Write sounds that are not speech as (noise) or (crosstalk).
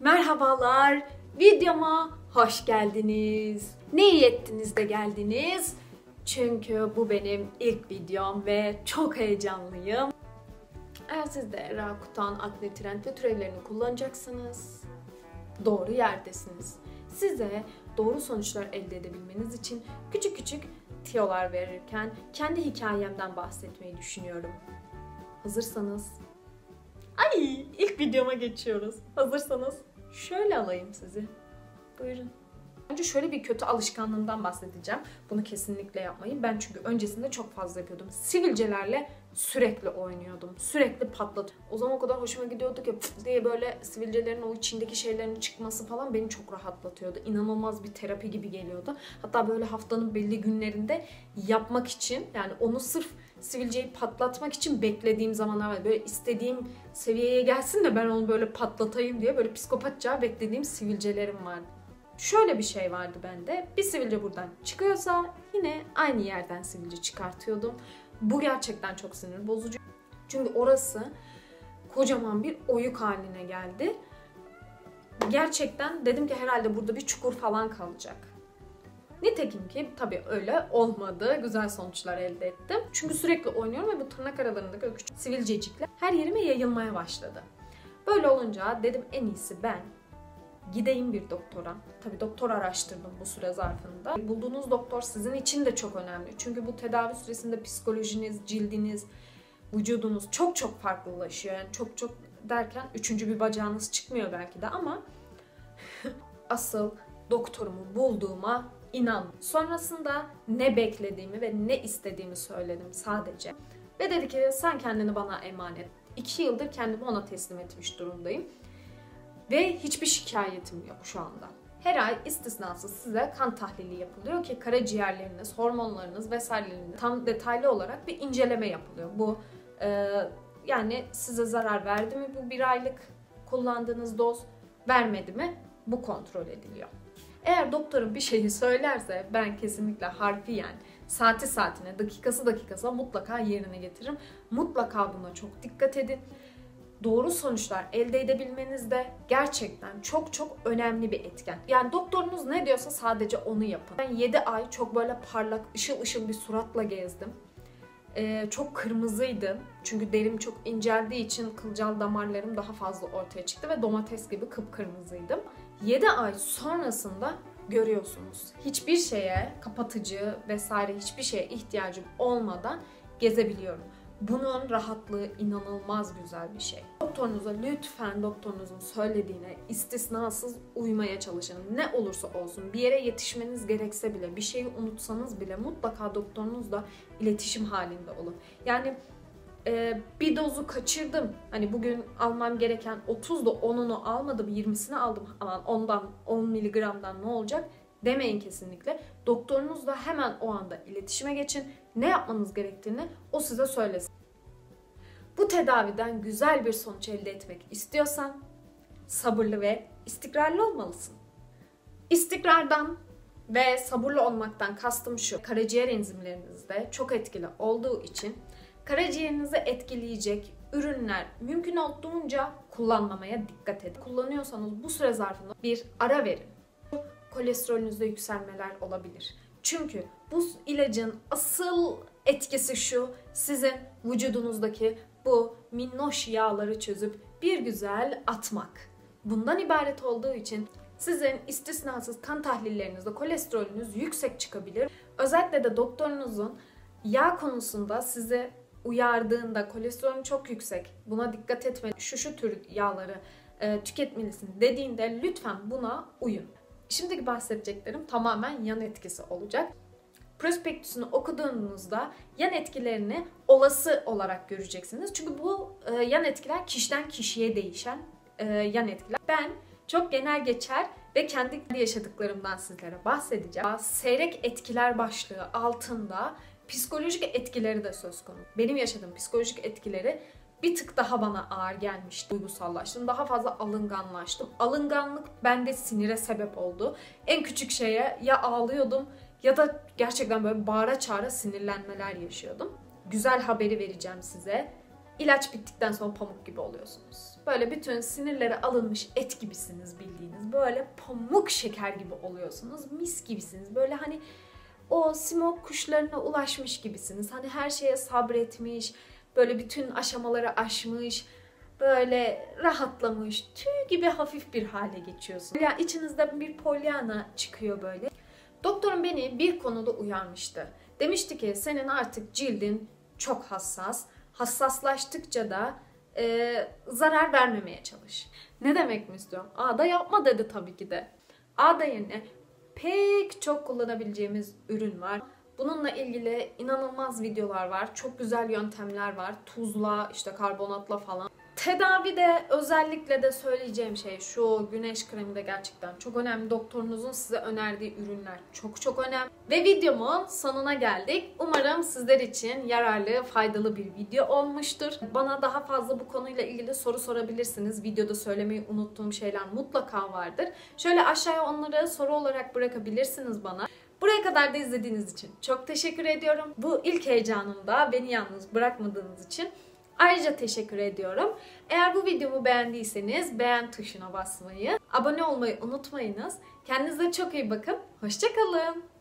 Merhabalar, videoma hoş geldiniz. Ne iyi ettiniz de geldiniz. Çünkü bu benim ilk videom ve çok heyecanlıyım. Eğer siz de Rakuten, Akne Trend ve türevlerini kullanacaksınız, doğru yerdesiniz. Size doğru sonuçlar elde edebilmeniz için küçük küçük tiyolar verirken kendi hikayemden bahsetmeyi düşünüyorum. Hazırsanız Ay ilk videoma geçiyoruz. Hazırsanız şöyle alayım sizi. Buyurun. Önce şöyle bir kötü alışkanlığımdan bahsedeceğim. Bunu kesinlikle yapmayın. Ben çünkü öncesinde çok fazla yapıyordum. Sivilcelerle sürekli oynuyordum. Sürekli patlat. O zaman o kadar hoşuma gidiyordu ki diye böyle sivilcelerin o içindeki şeylerin çıkması falan beni çok rahatlatıyordu. İnanılmaz bir terapi gibi geliyordu. Hatta böyle haftanın belli günlerinde yapmak için yani onu sırf sivilceyi patlatmak için beklediğim zamanlar var. Böyle istediğim seviyeye gelsin de ben onu böyle patlatayım diye böyle psikopatça beklediğim sivilcelerim vardı. Şöyle bir şey vardı bende. Bir sivilce buradan çıkıyorsa yine aynı yerden sivilce çıkartıyordum. Bu gerçekten çok sinir bozucu. Çünkü orası kocaman bir oyuk haline geldi. Gerçekten dedim ki herhalde burada bir çukur falan kalacak. Nitekim ki tabii öyle olmadı. Güzel sonuçlar elde ettim. Çünkü sürekli oynuyorum ve bu tırnak aralarındaki küçük sivilcecikler her yerime yayılmaya başladı. Böyle olunca dedim en iyisi ben gideyim bir doktora. Tabii doktor araştırdım bu süre zarfında. Bulduğunuz doktor sizin için de çok önemli. Çünkü bu tedavi süresinde psikolojiniz, cildiniz, vücudunuz çok çok farklılaşıyor. Yani çok çok derken üçüncü bir bacağınız çıkmıyor belki de ama (laughs) asıl doktorumu bulduğuma inan. Sonrasında ne beklediğimi ve ne istediğimi söyledim sadece. Ve dedi ki sen kendini bana emanet. İki yıldır kendimi ona teslim etmiş durumdayım. Ve hiçbir şikayetim yok şu anda. Her ay istisnasız size kan tahlili yapılıyor ki karaciğerleriniz, hormonlarınız vesaireleriniz tam detaylı olarak bir inceleme yapılıyor. Bu e, yani size zarar verdi mi bu bir aylık kullandığınız doz, vermedi mi bu kontrol ediliyor. Eğer doktorum bir şeyi söylerse ben kesinlikle harfiyen saati saatine, dakikası dakikasına mutlaka yerine getiririm. Mutlaka buna çok dikkat edin. Doğru sonuçlar elde edebilmeniz de gerçekten çok çok önemli bir etken. Yani doktorunuz ne diyorsa sadece onu yapın. Ben 7 ay çok böyle parlak, ışıl ışıl bir suratla gezdim. Ee, çok kırmızıydım. Çünkü derim çok inceldiği için kılcal damarlarım daha fazla ortaya çıktı ve domates gibi kıpkırmızıydım. 7 ay sonrasında görüyorsunuz. Hiçbir şeye kapatıcı vesaire hiçbir şeye ihtiyacım olmadan gezebiliyorum. Bunun rahatlığı inanılmaz güzel bir şey. Doktorunuza lütfen doktorunuzun söylediğine istisnasız uymaya çalışın. Ne olursa olsun bir yere yetişmeniz gerekse bile bir şeyi unutsanız bile mutlaka doktorunuzla iletişim halinde olun. Yani e, bir dozu kaçırdım. Hani bugün almam gereken 30 da 10'unu almadım 20'sini aldım. Aman ondan 10 miligramdan ne olacak demeyin kesinlikle. Doktorunuzla hemen o anda iletişime geçin. Ne yapmanız gerektiğini o size söylesin. Bu tedaviden güzel bir sonuç elde etmek istiyorsan sabırlı ve istikrarlı olmalısın. İstikrardan ve sabırlı olmaktan kastım şu. Karaciğer enzimlerinizde çok etkili olduğu için karaciğerinizi etkileyecek ürünler mümkün olduğunca kullanmamaya dikkat edin. Kullanıyorsanız bu süre zarfında bir ara verin. Kolesterolünüzde yükselmeler olabilir. Çünkü bu ilacın asıl etkisi şu. Sizin vücudunuzdaki bu minnoş yağları çözüp bir güzel atmak. Bundan ibaret olduğu için sizin istisnasız kan tahlillerinizde kolesterolünüz yüksek çıkabilir. Özellikle de doktorunuzun yağ konusunda sizi uyardığında kolesterolün çok yüksek, buna dikkat etme, şu şu tür yağları e, tüketmelisin dediğinde lütfen buna uyun. Şimdiki bahsedeceklerim tamamen yan etkisi olacak. Prospektüsünü okuduğunuzda yan etkilerini olası olarak göreceksiniz. Çünkü bu e, yan etkiler kişiden kişiye değişen e, yan etkiler. Ben çok genel geçer ve kendi yaşadıklarımdan sizlere bahsedeceğim. Seyrek etkiler başlığı altında psikolojik etkileri de söz konusu. Benim yaşadığım psikolojik etkileri bir tık daha bana ağır gelmişti. Duygusallaştım. Daha fazla alınganlaştım. Alınganlık bende sinire sebep oldu. En küçük şeye ya ağlıyordum ya da gerçekten böyle bağıra çağıra sinirlenmeler yaşıyordum. Güzel haberi vereceğim size. ilaç bittikten sonra pamuk gibi oluyorsunuz. Böyle bütün sinirleri alınmış et gibisiniz bildiğiniz. Böyle pamuk şeker gibi oluyorsunuz. Mis gibisiniz. Böyle hani o simok kuşlarına ulaşmış gibisiniz. Hani her şeye sabretmiş, böyle bütün aşamaları aşmış, böyle rahatlamış, tüy gibi hafif bir hale geçiyorsun. Ya içinizde bir polyana çıkıyor böyle. Doktorum beni bir konuda uyarmıştı. Demişti ki senin artık cildin çok hassas. Hassaslaştıkça da e, zarar vermemeye çalış. Ne demek mi istiyorum? A'da yapma dedi tabii ki de. A'da yerine pek çok kullanabileceğimiz ürün var. Bununla ilgili inanılmaz videolar var. Çok güzel yöntemler var. Tuzla, işte karbonatla falan. Tedavide özellikle de söyleyeceğim şey şu güneş kremi de gerçekten çok önemli. Doktorunuzun size önerdiği ürünler çok çok önemli. Ve videomun sonuna geldik. Umarım sizler için yararlı, faydalı bir video olmuştur. Bana daha fazla bu konuyla ilgili soru sorabilirsiniz. Videoda söylemeyi unuttuğum şeyler mutlaka vardır. Şöyle aşağıya onları soru olarak bırakabilirsiniz bana. Buraya kadar da izlediğiniz için çok teşekkür ediyorum. Bu ilk heyecanımda beni yalnız bırakmadığınız için Ayrıca teşekkür ediyorum. Eğer bu videomu beğendiyseniz beğen tuşuna basmayı, abone olmayı unutmayınız. Kendinize çok iyi bakın. Hoşçakalın.